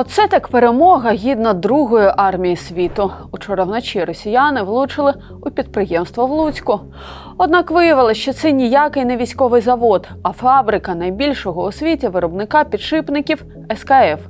Оце так перемога гідна другої армії світу. Учора вночі росіяни влучили у підприємство в Луцьку. Однак виявилося, що це ніякий не військовий завод, а фабрика найбільшого у світі виробника підшипників СКФ.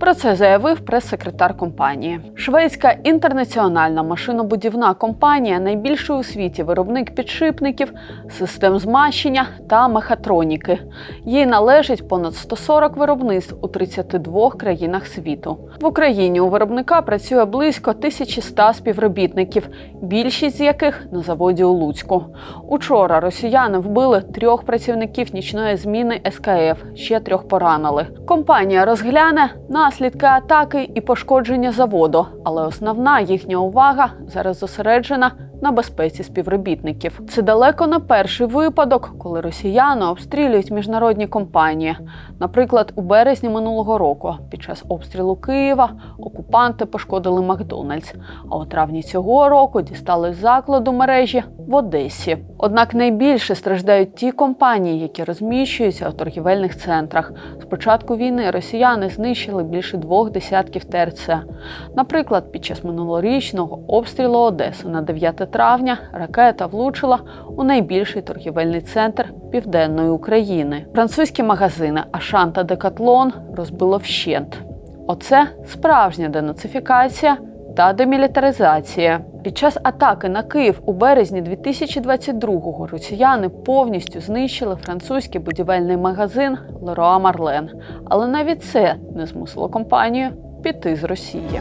Про це заявив прес-секретар компанії. Шведська інтернаціональна машинобудівна компанія найбільший у світі виробник підшипників, систем змащення та мехатроніки. Їй належить понад 140 виробництв у 32 країнах світу. В Україні у виробника працює близько 1100 співробітників, більшість з яких на заводі у Луцьку. Учора росіяни вбили трьох працівників нічної зміни СКФ, ще трьох поранили. Компанія розгляне наслідки атаки і пошкодження заводу, але основна їхня увага зараз зосереджена на безпеці співробітників. Це далеко не перший випадок, коли росіяни обстрілюють міжнародні компанії. Наприклад, у березні минулого року під час обстрілу Києва окупанти пошкодили Макдональдс. А у травні цього року дістали закладу мережі в Одесі. Однак найбільше страждають ті компанії, які розміщуються у торгівельних центрах. З початку війни росіяни знищили більше двох десятків ТРЦ. Наприклад, під час минулорічного обстрілу Одеси на 9 травня ракета влучила у найбільший торгівельний центр південної України. Французькі магазини Ашан та Декатлон розбило вщент. Оце справжня денацифікація та демілітаризація. Під час атаки на Київ у березні 2022-го росіяни повністю знищили французький будівельний магазин Лероа Марлен. Але навіть це не змусило компанію піти з Росії.